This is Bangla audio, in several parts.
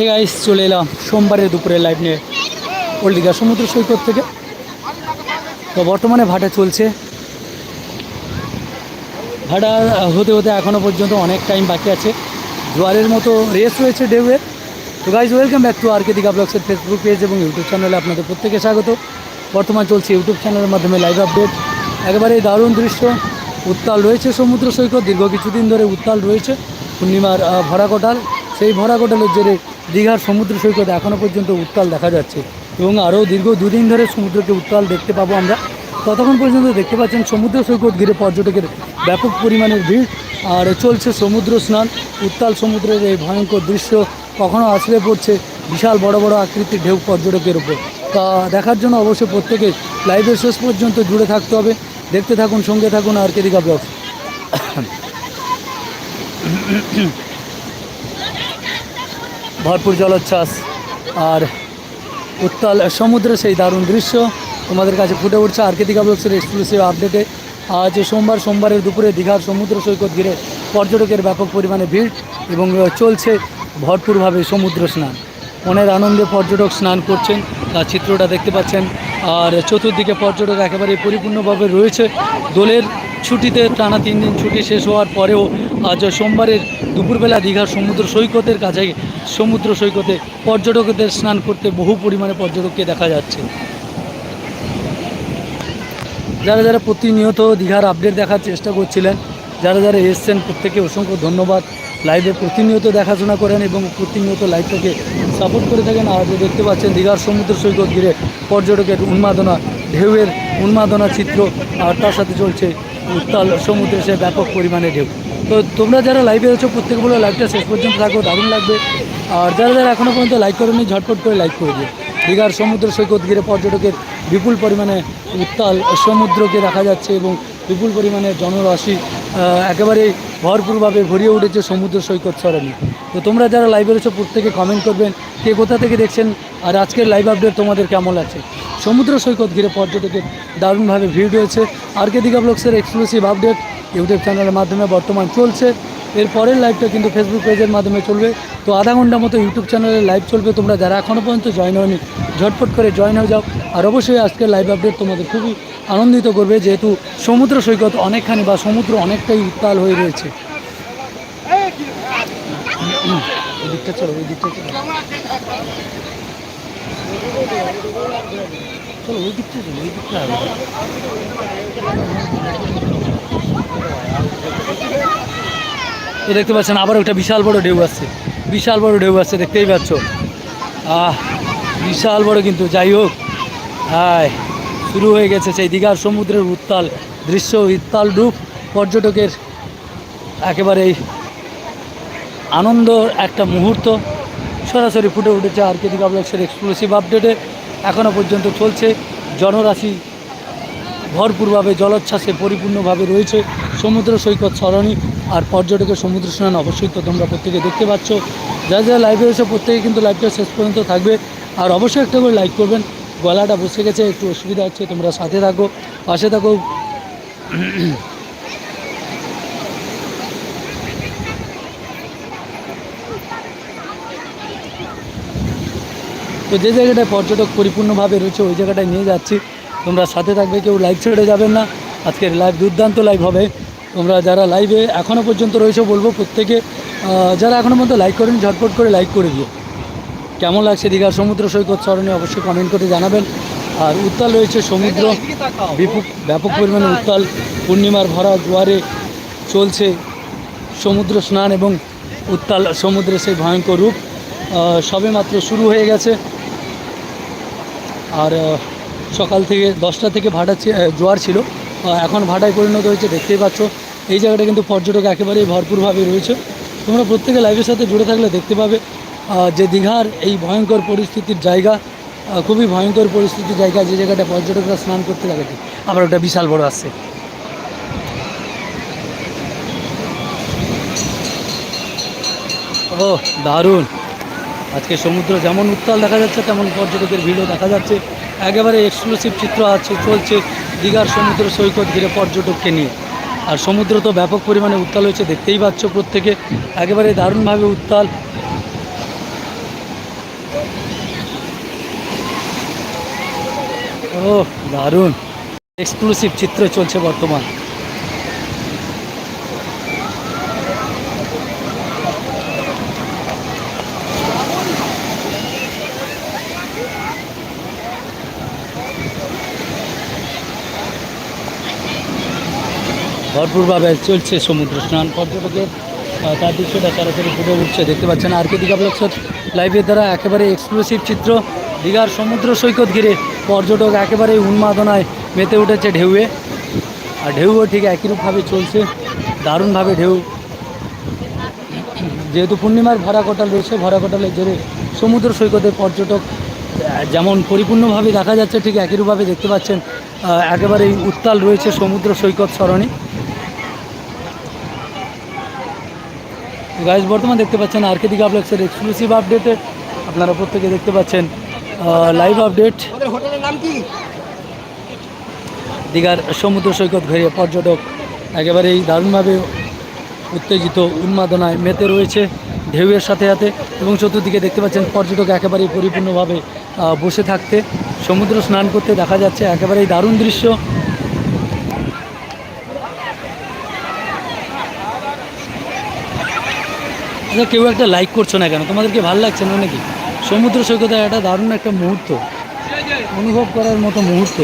ঠিক গাইস চলে এলাম সোমবারের দুপুরে লাইভ নিয়ে। ওল্ড সমুদ্র সৈকত থেকে। তো বর্তমানে ভাটা চলছে। ভাটা হতে হতে এখনও পর্যন্ত অনেক টাইম বাকি আছে। জোয়ারের মতো রেস রয়েছে ঢেউয়ের তো guys welcome back to R K ব্লগসের Facebook page এবং ইউটিউব চ্যানেলে আপনাদের প্রত্যেকে স্বাগত। বর্তমান চলছে ইউটিউব চ্যানেলের মাধ্যমে লাইভ আপডেট একেবারে দারুণ দৃশ্য। উত্তাল রয়েছে সমুদ্র সৈকত। দীর্ঘ কিছুদিন ধরে উত্তাল রয়েছে। পূর্ণিমার আহ, ভরা কোটাল। সেই ভরা কোটালের জেরে দীঘার সমুদ্র সৈকত এখনও পর্যন্ত উত্তাল দেখা যাচ্ছে এবং আরও দীর্ঘ দুদিন ধরে সমুদ্রকে উত্তাল দেখতে পাবো আমরা। ততক্ষণ পর্যন্ত দেখতে পাচ্ছেন সমুদ্র সৈকত ঘিরে পর্যটকের ব্যাপক পরিমাণের ভিড় আর চলছে সমুদ্র স্নান। উত্তাল সমুদ্রের এই ভয়ঙ্কর দৃশ্য কখনো আছড়ে পড়ছে বিশাল বড় বড় আকৃতির ঢেউ পর্যটকের উপর। তা দেখার জন্য অবশ্যই প্রত্যেকে লাইভের শেষ পর্যন্ত জুড়ে থাকতে হবে। দেখতে থাকুন, সঙ্গে থাকুন, আর কেদিকা ব্লগ ভরপুর জলোচ্ছ্বাস আর উত্তাল সমুদ্রে সেই দারুণ দৃশ্য তোমাদের কাছে ফুটে উঠছে আর কেদিকা ব্লগসের এক্সক্লুসিভ আপডেটে আজ সোমবার, সোমবারের দুপুরে দীঘার সমুদ্র সৈকত ঘিরে পর্যটকের ব্যাপক পরিমাণে ভিড় এবং চলছে ভরপুরভাবে সমুদ্র স্নান। মনের আনন্দে পর্যটক স্নান করছেন। তার চিত্রটা দেখতে পাচ্ছেন। আর চতুর্দিকে পর্যটক একেবারে পরিপূর্ণভাবে রয়েছে। দোলের ছুটিতে টানা তিন দিন ছুটি শেষ হওয়ার পরেও আজ সোমবারের দুপুরবেলা দীঘার সমুদ্র সৈকতের কাছে সমুদ্র সৈকতে পর্যটকদের স্নান করতে বহু পরিমাণে পর্যটককে দেখা যাচ্ছে। যারা যারা প্রতিনিয়ত দীঘার আপডেট দেখার চেষ্টা করছিলেন, যারা যারা এসছেন প্রত্যেকে অসংখ্য ধন্যবাদ। লাইভে প্রতিনিয়ত দেখাশোনা করেন এবং প্রতিনিয়ত লাইভটাকে সাপোর্ট করে থাকেন। আজও দেখতে পাচ্ছেন, দীঘার সমুদ্র সৈকত ঘিরে পর্যটকের উন্মাদনা, ঢেউয়ের উন্মাদনা চিত্র, আর তার সাথে চলছে উত্তাল সমুদ্রে সে ব্যাপক পরিমাণে ঢেউ। তো তোমরা যারা লাইভে আছো প্রত্যেকে বলে লাইভটা শেষ পর্যন্ত থাকো, দারুণ লাগবে। আর যারা যারা এখনও পর্যন্ত লাইক করেনি, ঝটপট করে লাইক করে দিও। দীঘার সমুদ্র সৈকত ঘিরে পর্যটকের বিপুল পরিমাণে উত্তাল সমুদ্রকে দেখা যাচ্ছে এবং বিপুল পরিমাণে জনরাশি একেবারে ভরপুরভাবে ভরিয়ে উঠেছে সমুদ্র সৈকত সরণি। তো তোমরা যারা লাইভে রয়েছো প্রত্যেকে কমেন্ট করবেন, কে কোথা থেকে দেখছেন আর আজকের লাইভ আপডেট তোমাদের কেমন আছে সমুদ্র সৈকত ঘিরে পর্যটকের দারুণভাবে ভিড় রয়েছে। আর কে দিঘা ব্লগসের এক্সক্লুসিভ আপডেট ইউটিউব চ্যানেলের মাধ্যমে বর্তমান চলছে। এর পরের লাইভটা কিন্তু ফেসবুক পেজের মাধ্যমে চলবে। তো আধা ঘণ্টা মতো ইউটিউব চ্যানেলে লাইভ চলবে। তোমরা যারা এখনও পর্যন্ত জয়েন হয়নি, ঝটপট করে জয়েন হয়ে যাও। আর অবশ্যই আজকের লাইভ আপডেট তোমাদের খুবই আনন্দিত করবে, যেহেতু সমুদ্র সৈকত অনেকখানি বা সমুদ্র অনেকটাই উত্তাল হয়ে রয়েছে। চলো ওই দিকটা চলো ওই দিকটা তো দেখতে পাচ্ছেন, আবার একটা বিশাল বড় ঢেউ আসছে। বিশাল বড় ঢেউ আসছে, দেখতেই পাচ্ছ। আহ, বিশাল বড় কিন্তু, যাই হোক। হায়, শুরু হয়ে গেছে সেই দীঘার সমুদ্রের উত্তাল দৃশ্য, উত্তাল রূপ, পর্যটকের একেবারেই আনন্দ, একটা মুহূর্ত। সরাসরি ফুটে উঠেছে আর কে দীঘা ব্লগসের এক্সক্লুসিভ আপডেটে এখনও পর্যন্ত চলছে। জনরাশি ভরপুরভাবে, জলোচ্ছ্বাসে পরিপূর্ণভাবে রয়েছে সমুদ্র সৈকত সরণি। আর পর্যটকের সমুদ্র স্নান অবশ্যই তো তোমরা প্রত্যেকে দেখতে পাচ্ছ। যারা যারা লাইভে এসে প্রত্যেকে কিন্তু লাইভটা শেষ পর্যন্ত থাকবে। আর অবশ্যই একটা করে লাইক করবেন। গলাটা বসে গেছে, একটু অসুবিধা হচ্ছে, তোমরা সাথে থাকো, পাশে থাকো। তো যে জায়গাটায় পর্যটক পরিপূর্ণভাবে রয়েছে, ওই জায়গাটায় নিয়ে যাচ্ছি। তোমরা সাথে থাকবে, কেউ লাইভ ছেড়ে যাবেন না। আজকের লাইভ দুর্দান্ত লাইভ হবে। তোমরা যারা লাইভে এখনও পর্যন্ত রয়েছে বলব প্রত্যেকে যারা এখনও পর্যন্ত লাইক করেন ঝটপট করে লাইক করে দিও। কেমন লাগছে দীঘার সমুদ্র সৈকত স্মরণে অবশ্যই কমেন্ট করে জানাবেন। আর উত্তাল রয়েছে সমুদ্র বিপুল ব্যাপক পরিমাণে উত্তাল পূর্ণিমার ভরা জোয়ারে চলছে সমুদ্র স্নান এবং উত্তাল সমুদ্রে সেই ভয়ঙ্কর রূপ। সবে মাত্র শুরু হয়ে গেছে। আর সকাল থেকে দশটা থেকে ভাটা জোয়ার ছিল। এখন ভাটায় পরিণত হয়েছে, দেখতেই পাচ্ছ। এই জায়গাটা কিন্তু পর্যটক একেবারেই ভরপুরভাবে রয়েছে। তোমরা প্রত্যেকে লাইভের সাথে জুড়ে থাকলে দেখতে পাবে যে দীঘার এই ভয়ঙ্কর পরিস্থিতির জায়গা খুবই ভয়ঙ্কর পরিস্থিতির জায়গা, যে জায়গাটা পর্যটকরা স্নান করতে লাগে আবার ওটা বিশাল বড় আসছে। ও, দারুণ। আজকে সমুদ্র যেমন উত্তাল দেখা যাচ্ছে, তেমন পর্যটকের ভিড়ও দেখা যাচ্ছে। একেবারে এক্সক্লুসিভ চিত্র আছে চলছে দীঘার সমুদ্র সৈকত ঘিরে পর্যটককে নিয়ে। আর সমুদ্র তো ব্যাপক পরিমাণে উত্তাল হয়েছে, দেখতেই পাচ্ছ প্রত্যেকে। একেবারে দারুণভাবে উত্তাল। ও দারুণ। এক্সক্লুসিভ চিত্র চলছে বর্তমান। ভরপুরভাবে চলছে সমুদ্র স্নান। পর্যটকের তার দৃশ্যটা সরাসরি ফুটে উঠছে, দেখতে পাচ্ছেন আর কে দীঘা ব্লগসের লাইভের দ্বারা একেবারে এক্সক্লুসিভ চিত্র। দীঘার সমুদ্র সৈকত ঘিরে পর্যটক একেবারে উন্মাদনায় মেতে উঠেছে ঢেউয়ে। আর ঢেউও ঠিক একই রূপভাবে চলছে, দারুণভাবে ঢেউ। যেহেতু পূর্ণিমার ভরা কটাল রয়েছে, ভরা কটালের জেরে সমুদ্র সৈকতে পর্যটক যেমন পরিপূর্ণভাবে দেখা যাচ্ছে, ঠিক একই রূপভাবে দেখতে পাচ্ছেন একেবারেই উত্তাল রয়েছে সমুদ্র সৈকত সরণি। গাইজ বর্তমান দেখতে পাচ্ছেন আর কে দিঘা ব্লগসের এক্সক্লুসিভ আপডেটে আপনারা প্রত্যেকে দেখতে পাচ্ছেন লাইভ আপডেট হোটেলের নাম কি? দীঘার সমুদ্র সৈকত ঘিরে পর্যটক একেবারেই দারুণভাবে উত্তেজিত উন্মাদনায় মেতে রয়েছে ঢেউয়ের সাথে সাথে। এবং চতুর্দিকে দেখতে পাচ্ছেন পর্যটক একেবারেই পরিপূর্ণভাবে বসে থাকতে। সমুদ্র স্নান করতে দেখা যাচ্ছে একেবারেই দারুণ দৃশ্য। আচ্ছা কেউ একটা লাইক করছ না কেন? তোমাদেরকে ভালো লাগছে না নাকি? সমুদ্র সৈকতে একটা দারুণ একটা মুহূর্ত। অনুভব করার মতো মুহূর্ত।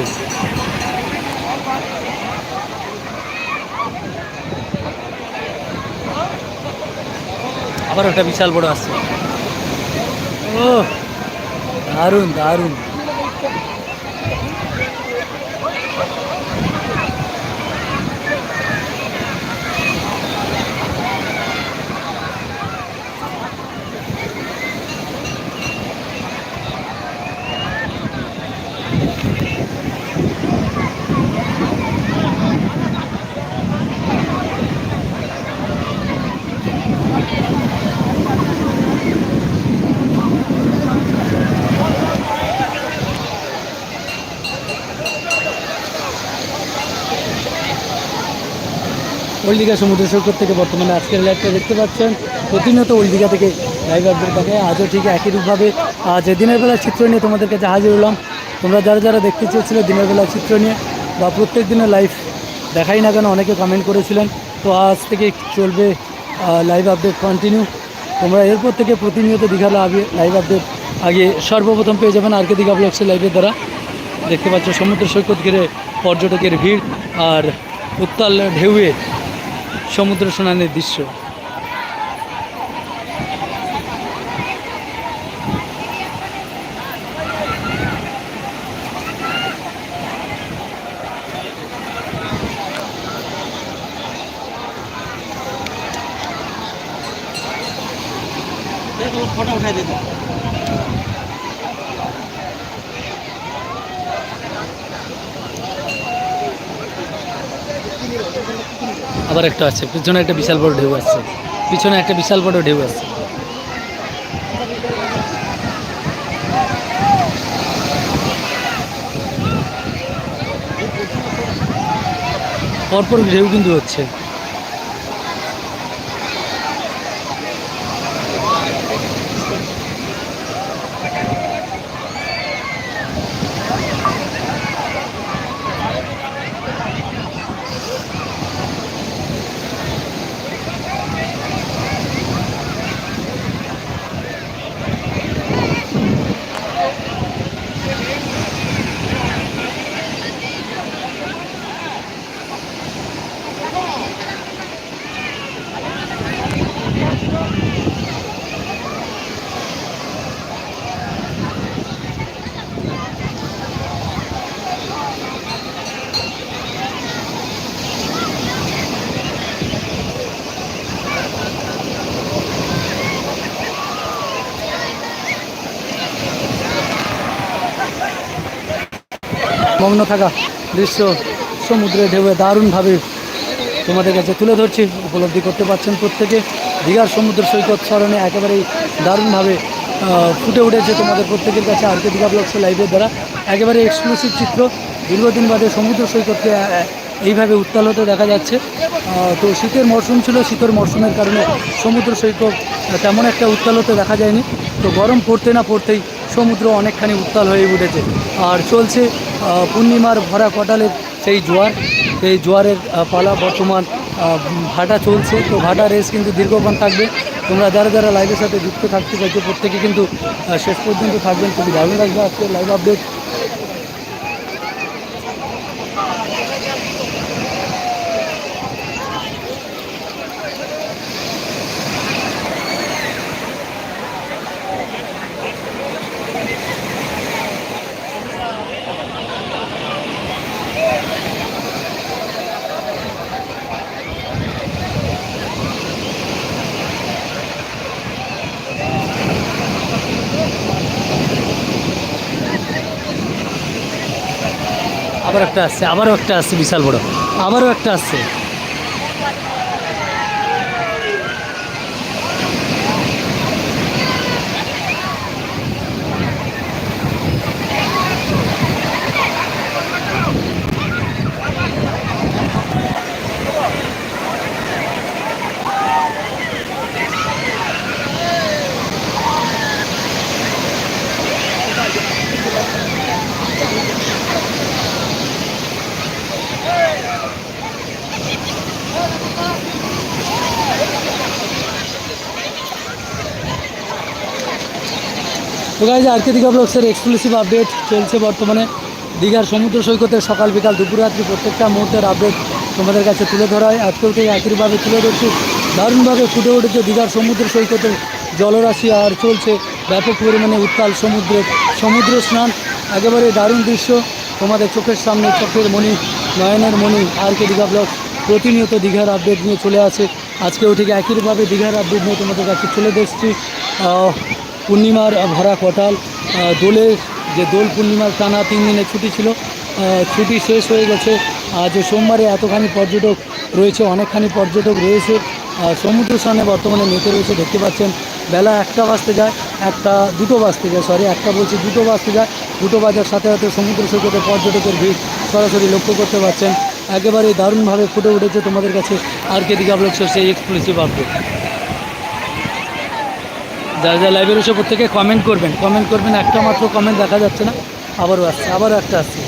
আবার একটা বিশাল বড় আসছে ও দারুণ দারুণ। ওল্ড দীঘা সমুদ্র সৈকত থেকে বর্তমানে আজকের লাইভটা দেখতে পাচ্ছেন। প্রতিনিয়ত ওল্ড দীঘা থেকে লাইভ আপডেট থাকে আজও ঠিক একই রূপভাবে আজ দিনের বেলা চিত্র নিয়ে তোমাদের কাছে হাজির হলাম তোমরা যারা যারা দেখতে চেয়েছিলে দিনের বেলা চিত্র নিয়ে বা প্রত্যেক দিনের লাইভ দেখাই না কেন অনেকে কমেন্ট করেছিলেন, তো আজ থেকে চলবে লাইভ আপডেট কন্টিনিউ তোমরা এরপর থেকে প্রতিনিয়ত দীঘা লাইভ আপডেট আগে সর্বপ্রথম পেয়ে যাবেন আর কে দীঘা ব্লগসের লাইভের দ্বারা। দেখতে পাচ্ছ সমুদ্র সৈকত ঘিরে পর্যটকের ভিড় আর উত্তাল ঢেউয়ে সমুদ্র সোনানের দৃশ্য ফটো উঠাই দিতে আবার একটা আছে, পিছনে একটা বিশাল বড় ঢেউ আছে। পিছনে একটা বিশাল বড় ঢেউ আছে। পরপর ঢেউ কিন্তু হচ্ছে। মগ্ন থাকা দৃশ্য সমুদ্রে ঢেউয়ে দারুণভাবে তোমাদের কাছে তুলে ধরছি, উপলব্ধি করতে পারছেন প্রত্যেকে। দীঘার সমুদ্র সৈকত স্মরণে একেবারেই দারুণভাবে ফুটে উঠেছে তোমাদের প্রত্যেকের কাছে আর কে দীঘা ব্লগস লাইভের দ্বারা। একেবারে এক্সক্লুসিভ চিত্র। দীর্ঘদিন বাদে সমুদ্র সৈকতকে এইভাবে উত্তাল হতে দেখা যাচ্ছে। তো শীতের মরশুম ছিল, শীতের মরশুমের কারণে সমুদ্র সৈকত তেমন একটা উত্তাল হতে দেখা যায়নি। তো গরম পড়তে না পড়তেই সমুদ্র অনেকখানি উত্তাল হয়ে উঠেছে। আর চলছে পূর্ণিমার ভরা কটালের সেই জোয়ার, সেই জোয়ারের পালা বর্তমান ভাটা চলছে। তো ভাটা রেস কিন্তু দীর্ঘক্ষণ থাকবে। তোমরা যারা যারা লাইভের সাথে যুক্ত থাকতে চাইছো, প্রত্যেকে কিন্তু শেষ পর্যন্ত থাকবেন। খুবই দারুণ লাগবে আজকে লাইভ আপডেট আবার একটা আসছে আবারও একটা আসছে বিশাল বড়। আবারও একটা আসছে তো গাইজ আরকে দীঘা ব্লগসের এক্সক্লুসিভ আপডেট চলছে বর্তমানে। দীঘার সমুদ্র সৈকতে সকাল বিকাল দুপুর রাত্রি প্রত্যেকটা মুহূর্তের আপডেট তোমাদের কাছে তুলে ধরা হয়। আজকেও ঠিক একইভাবে তুলে ধরছি। দারুণভাবে ফুটে উঠেছে দীঘার সমুদ্র সৈকতের জলরাশি আর চলছে ব্যাপক পরিমাণে উত্তাল সমুদ্রের সমুদ্র স্নান। একেবারে দারুণ দৃশ্য। তোমাদের চোখের সামনে চোখের মণি নয়নের মণি আর কে দীঘা ব্লগ প্রতিনিয়ত দীঘার আপডেট নিয়ে চলে আসে। আজকেও ঠিক একইভাবে দীঘার আপডেট নিয়ে তোমাদের কাছে ধরছি। আহ, পূর্ণিমার ভরা কটাল দোলের যে দোল পূর্ণিমার টানা তিন দিনের ছুটি ছিল ছুটি শেষ হয়ে গেছে। আজ সোমবারে এতখানি পর্যটক রয়েছে, অনেকখানি পর্যটক রয়েছে। সমুদ্র স্নানে বর্তমানে মেতে রয়েছে, দেখতে পাচ্ছেন। বেলা একটা বাজতে যায়, একটা, দুটো বাজতে যায় সরি একটা বলছি দুটো বাজতে যায়। দুটো বাজার সাথে সাথে সমুদ্র সৈকতে পর্যটকের ভিড় সরাসরি লক্ষ্য করতে পারছেন একেবারে দারুণভাবে ফুটে উঠেছে তোমাদের কাছে আর কে দিঘা ব্লগসের সেই এক্সক্লুসিভ আপডেট যারা যারা লাইভের এসে প্রত্যেকে কমেন্ট করবেন। কমেন্ট করবেন, একটা মাত্র কমেন্ট দেখা যাচ্ছে না, আবারও আসছে, আবারও একটা আসছে।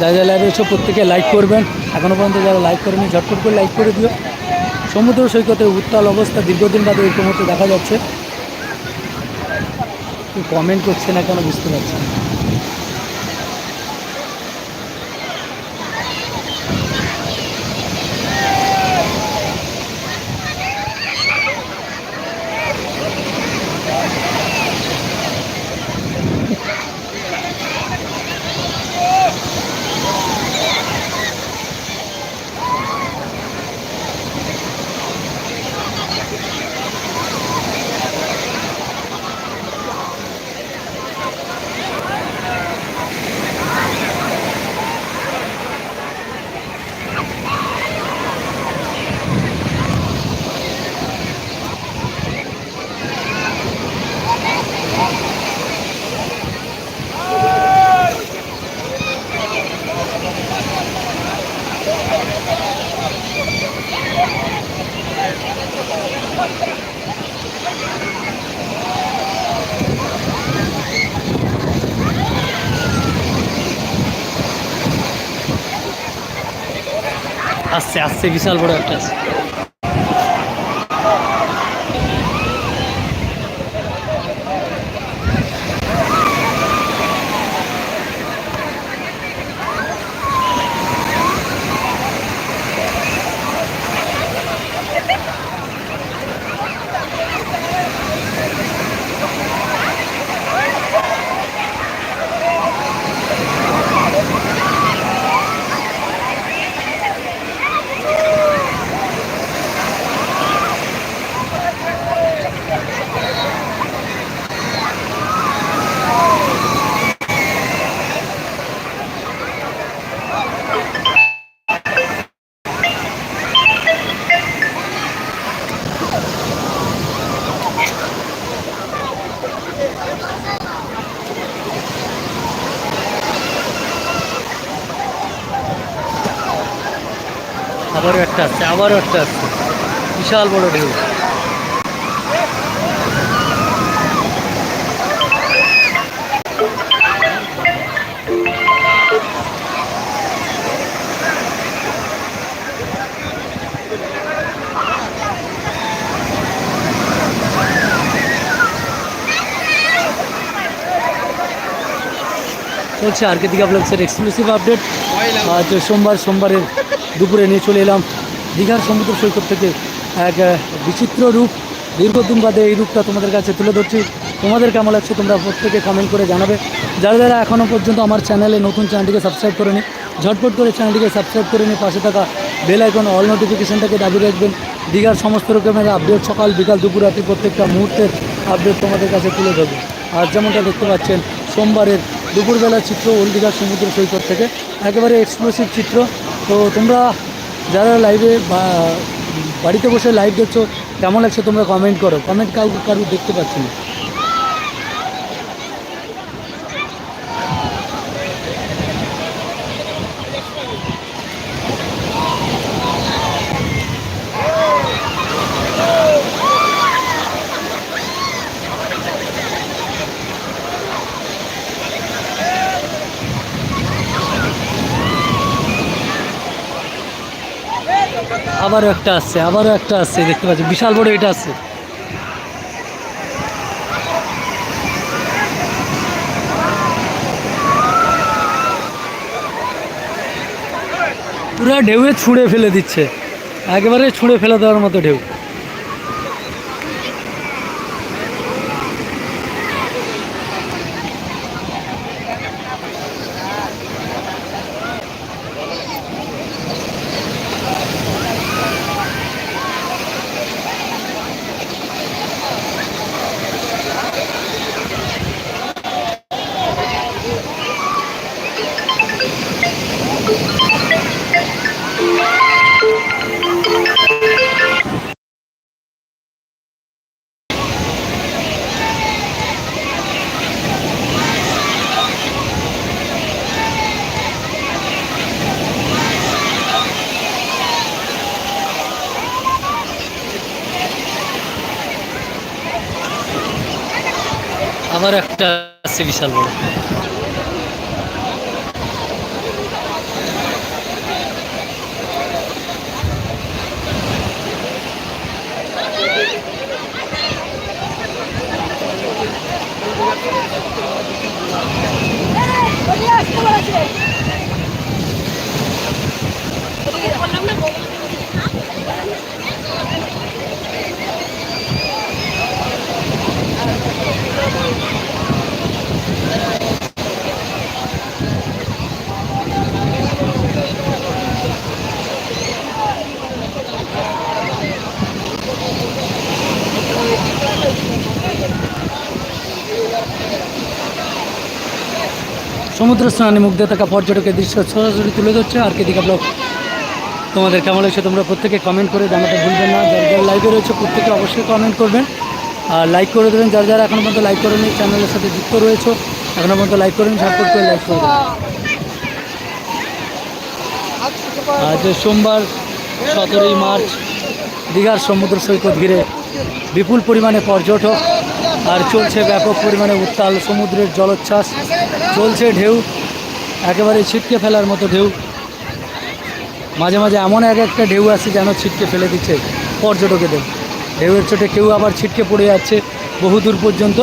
যারা যারা লাইভে এসে প্রত্যেকে লাইক করবেন এখনও পর্যন্ত যারা লাইক করেনি, ঝটপট করে লাইক করে দিও। সমুদ্র সৈকতে উত্তাল অবস্থা দীর্ঘদিন বাদে এই মুহূর্তে দেখা যাচ্ছে। কমেন্ট করছে না কেন বুঝতে পারছি না। আসছে বিশাল বড় একটা আসছে। আবারও একটা আসছে, আবারও একটা আসছে। বিশাল বড় ঢেউ। চলছে আর কে দিকে ব্লগসের এক্সক্লুসিভ আপডেট আজ সোমবার, সোমবারের দুপুরে নিয়ে চলে এলাম দীঘার সমুদ্র সৈকত থেকে এক বিচিত্র রূপ। দীর্ঘদিন বাদে এই রূপটা তোমাদের কাছে তুলে ধরছি। তোমাদের কেমন লাগছে তোমরা প্রত্যেকে কমেন্ট করে জানাবে। যারা যারা এখনও পর্যন্ত আমার চ্যানেলে নতুন চ্যানেলটিকে সাবস্ক্রাইব করে নি ঝটপট করে চ্যানেলটিকে সাবস্ক্রাইব করে নিয়ে পাশে থাকা বেল আইকন অল নোটিফিকেশনটাকে দাবি রাখবেন। দীঘার সমস্ত রকমের আপডেট সকাল, বিকাল, দুপুর, রাত্রি প্রত্যেকটা মুহূর্তের আপডেট তোমাদের কাছে তুলে ধরবো। আর যেমনটা দেখতে পাচ্ছেন, সোমবারের দুপুরবেলার চিত্র, ওল্ড দীঘার সমুদ্র সৈকত থেকে একেবারে এক্সক্লুসিভ চিত্র। তো তোমরা যারা লাইভে বাড়িতে বসে লাইভ দেখছ, কেমন লাগছে তোমরা কমেন্ট করো। কমেন্ট কাউ কারু দেখতে পাচ্ছি না। আবারও একটা আসছে আবারও একটা আসছে দেখতে পাচ্ছি বিশাল বড় এটা আসছে পুরো ঢেউয়ে ছুঁড়ে ফেলে দিচ্ছে, একেবারে ছুঁড়ে ফেলে দেওয়ার মতো ঢেউ। একটা আছে বিশাল বড়। সমুদ্র স্নানে মুগ্ধ থাকা পর্যটকের দৃশ্য সরাসরি তুলে ধরছে আর কে দীঘা ব্লগ। তোমাদের কেমন লাগছে তোমরা প্রত্যেকে কমেন্ট করে জানাতে ভুলবেন না। যারা যারা লাইভে রয়েছে প্রত্যেকে অবশ্যই কমেন্ট করবেন। আর লাইক করে দেবেন। যারা যারা এখনও পর্যন্ত লাইক করেনি চ্যানেলের সাথে যুক্ত রয়েছে এখনও পর্যন্ত লাইক করেন ঝটপট করে লাইক করে আজ সোমবার সতেরোই মার্চ দীঘার সমুদ্র সৈকত ঘিরে বিপুল পরিমাণে পর্যটক আর চলছে ব্যাপক পরিমাণে উত্তাল সমুদ্রের জলোচ্ছ্বাস। চলছে ঢেউ, একেবারে ছিটকে ফেলার মতো ঢেউ। মাঝে মাঝে এমন এক একটা ঢেউ আসছে যেন ছিটকে ফেলে দিচ্ছে পর্যটকেদের। ঢেউয়ের চোটে কেউ আবার ছিটকে পড়ে যাচ্ছে বহু দূর পর্যন্ত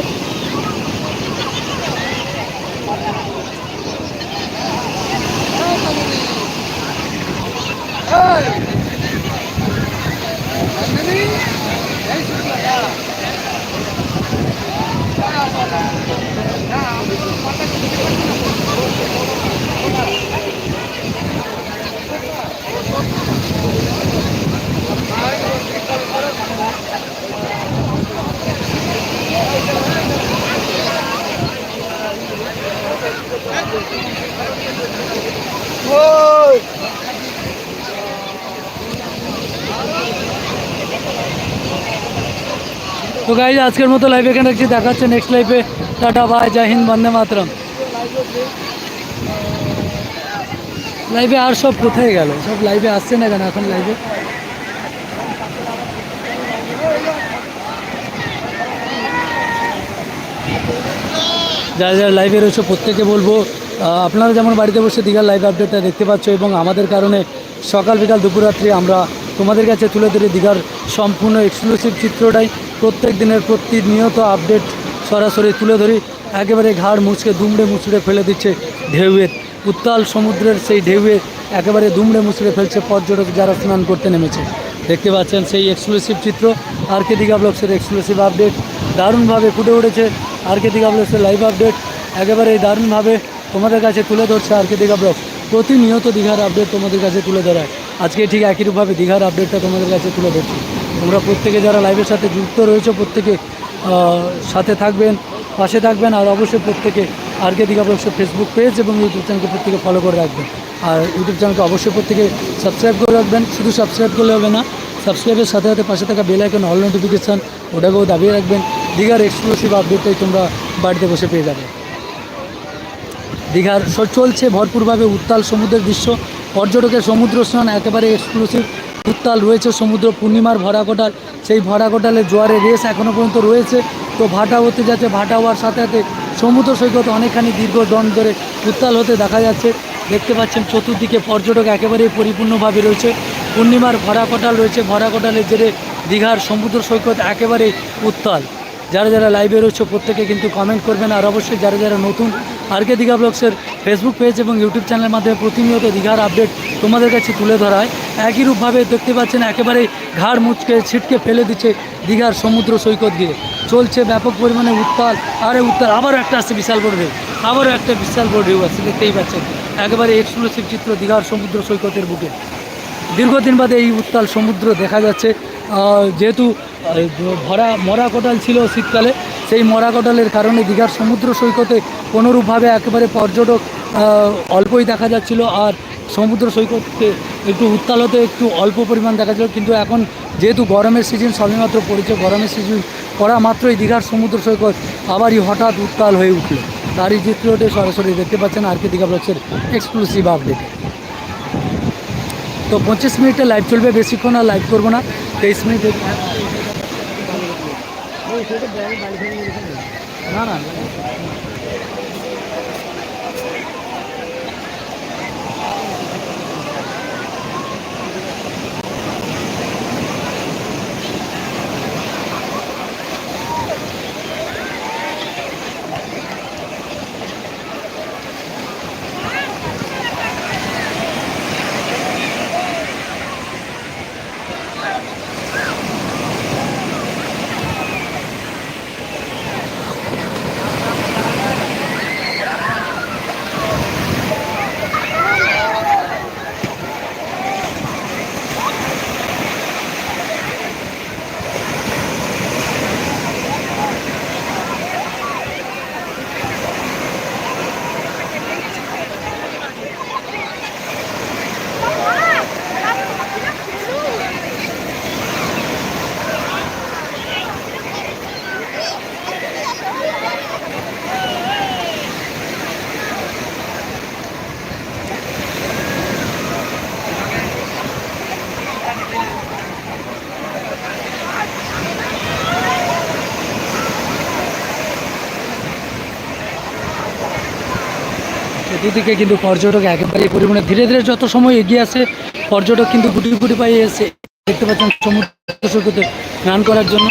তো গাইজ আজকের মতো লাইভ এখানে রাখছি দেখাচ্ছে নেক্সট লাইফে টাটা, বাই, জয় হিন্দ, বন্দে মাতরম। লাইভে আর সব কোথায় গেল? সব লাইভে আসছে না কেন এখন লাইভে যারা যারা লাইভে রয়েছে, প্রত্যেকে বলব আপনারা যেমন বাড়িতে বসে দীঘার লাইভ আপডেটটা দেখতে পাচ্ছ এবং আমাদের কারণে সকাল বিকাল দুপুররাত্রি আমরা তোমাদের কাছে তুলে ধরে দীঘার সম্পূর্ণ এক্সক্লুসিভ চিত্রটাই। প্রত্যেক দিনের প্রতিনিয়ত আপডেট সরাসরি তুলে ধরি, একেবারে ঘাড় মুচকে দুমড়ে মুচড়ে ফেলে দিচ্ছে ঢেউয়ের উত্তাল সমুদ্রের সেই ঢেউয়ে একেবারে দুমড়ে মুচড়ে ফেলছে পর্যটক যারা স্নান করতে নেমেছে। দেখতে পাচ্ছেন সেই এক্সক্লুসিভ চিত্র আর কে দীঘা ব্লগসের এক্সক্লুসিভ আপডেট দারুণভাবে ফুটে উঠেছে আর কে দীঘা ব্লগসের লাইভ আপডেট একেবারে দারুণভাবে তোমাদের কাছে তুলে ধরছে আর কে দীঘা ব্লগ প্রতিনিয়ত দীঘার আপডেট তোমাদের কাছে তুলে ধরায়। আজকে ঠিক একই রূপভাবে দীঘার আপডেটটা তোমাদের কাছে তুলে ধরছি। তোমরা প্রত্যেকে যারা লাইভের সাথে যুক্ত রয়েছে, প্রত্যেকে সাথে থাকবেন, পাশে থাকবেন, আর অবশ্যই প্রত্যেকে আর কে দীঘা ব্লগসের ফেসবুক পেজ এবং ইউটিউব চ্যানেলকে প্রত্যেকে ফলো করে রাখবেন। আর ইউটিউব চ্যানেলকে অবশ্যই প্রত্যেকে সাবস্ক্রাইব করে রাখবেন। শুধু সাবস্ক্রাইব করলে হবে না সাবস্ক্রাইবের সাথে সাথে পাশে থাকা বেল আইকন অল নোটিফিকেশান ওটাকেও দাবিয়ে রাখবেন। দীঘার এক্সক্লুসিভ আপডেটটাই তোমরা বাড়িতে বসে পেয়ে যাবে। দীঘার চলছে ভরপুরভাবে উত্তাল সমুদ্রের দৃশ্য। পর্যটকের সমুদ্র স্নান একেবারে এক্সক্লুসিভ উত্তাল রয়েছে সমুদ্র পূর্ণিমার ভরা কোটাল। সেই ভরা কোটালের জোয়ারের রেস এখনও পর্যন্ত রয়েছে। তো ভাটা হতে যাচ্ছে, ভাটা হওয়ার সাথে সাথে সমুদ্র সৈকত অনেকখানি দীর্ঘ দণ্ড ধরে উত্তাল হতে দেখা যাচ্ছে। দেখতে পাচ্ছেন, চতুর্দিকে পর্যটক একেবারেই পরিপূর্ণভাবে রয়েছে। পূর্ণিমার ভরা কোটাল রয়েছে। ভরা কোটালের জেরে দীঘার সমুদ্র সৈকত একেবারেই উত্তাল। যারা যারা লাইভে রয়েছে, প্রত্যেকে কিন্তু কমেন্ট করবেন। আর অবশ্যই যারা যারা নতুন আর কে দীঘা ব্লগসের ফেসবুক পেজ এবং ইউটিউব চ্যানেলের মাধ্যমে প্রতিনিয়ত দীঘার আপডেট তোমাদের কাছে তুলে ধরা হয়। একই রূপভাবে দেখতে পাচ্ছেন একেবারে ঘাড় মুচকে, ছিটকে ফেলে দিচ্ছে দীঘার সমুদ্র সৈকত দিয়ে চলছে ব্যাপক পরিমাণে উত্তাল, আরে উত্তাল, আবারও একটা আসছে বিশাল বড় ঢেউ, আবারও একটা বিশাল বড় ঢেউ আসছে, দেখতেই পাচ্ছেন। একেবারে এক্সক্লুসিভ চিত্র দীঘার সমুদ্র সৈকতের বুকে। দীর্ঘদিন বাদে এই উত্তাল সমুদ্র দেখা যাচ্ছে। যেহেতু ভরা, মরা কোটাল ছিল শীতকালে সেই মরা কোটালের কারণে দীঘার সমুদ্র সৈকতে কোনোরূপভাবে একেবারে পর্যটক অল্পই দেখা যাচ্ছিল আর সমুদ্র সৈকতকে একটু উত্তাল হতে একটু অল্প পরিমাণ দেখা যাচ্ছিল। কিন্তু এখন যেহেতু গরমের সিজন সবেমাত্র পড়েছে, গরমের সিজন পড়া মাত্রই দীঘার সমুদ্র সৈকত আবারই হঠাৎ উত্তাল হয়ে উঠল। তারই চিত্রটি সরাসরি দেখতে পাচ্ছেন আর কে দীঘা ব্লগসের এক্সক্লুসিভ আপডেটে তো পঁচিশ মিনিটে লাইভ চলবে, বেশিক্ষণ আর লাইভ করব না। তেইশ মিনিটে না না। চতুর্দিকে কিন্তু পর্যটক একেবারে পরিমাণে ধীরে ধীরে যত সময় এগিয়ে আসে পর্যটক কিন্তু গুটি গুটি পায়ে এসে দেখতে পাচ্ছেন সমুদ্র সৈকতে স্নান করার জন্য।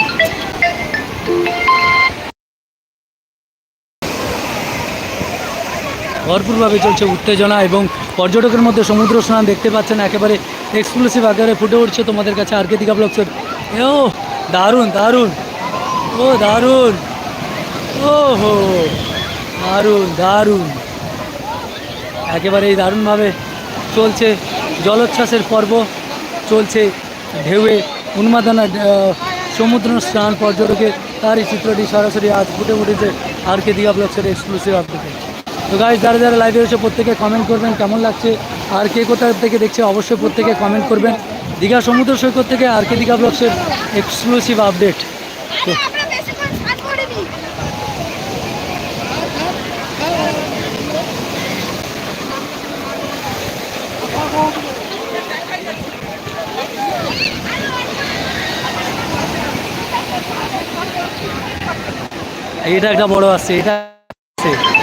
ভরপুরভাবে চলছে উত্তেজনা এবং পর্যটকের মধ্যে সমুদ্র স্নান দেখতে পাচ্ছেন একেবারে এক্সক্লুসিভ আকারে ফুটে উঠছে তোমাদের কাছে আর কে দীঘা ব্লগসের ও, দারুণ দারুণ। ও দারুণ। ও হো, দারুণ দারুণ। একেবারেই দারুণভাবে চলছে জলোচ্ছ্বাসের পর্ব, চলছে ঢেউয়ে উন্মাদনা সমুদ্র স্নান পর্যটকে তারই চিত্রটি সরাসরি আজ ফুটে উঠেছে আর কে দীঘা ব্লগসের এক্সক্লুসিভ আপডেটে তো গাইজ যারা যারা লাইভে রয়েছে, প্রত্যেকে কমেন্ট করবেন, কেমন লাগছে? আর কে কোথা থেকে দেখছে, অবশ্যই প্রত্যেকে কমেন্ট করবেন। দীঘা সমুদ্র সৈকত থেকে আর কে দীঘা ব্লগসের এক্সক্লুসিভ আপডেট তো আমরা বেশিক্ষণ স্নান করিনি এটা একটা বড় আছে এটা আসছে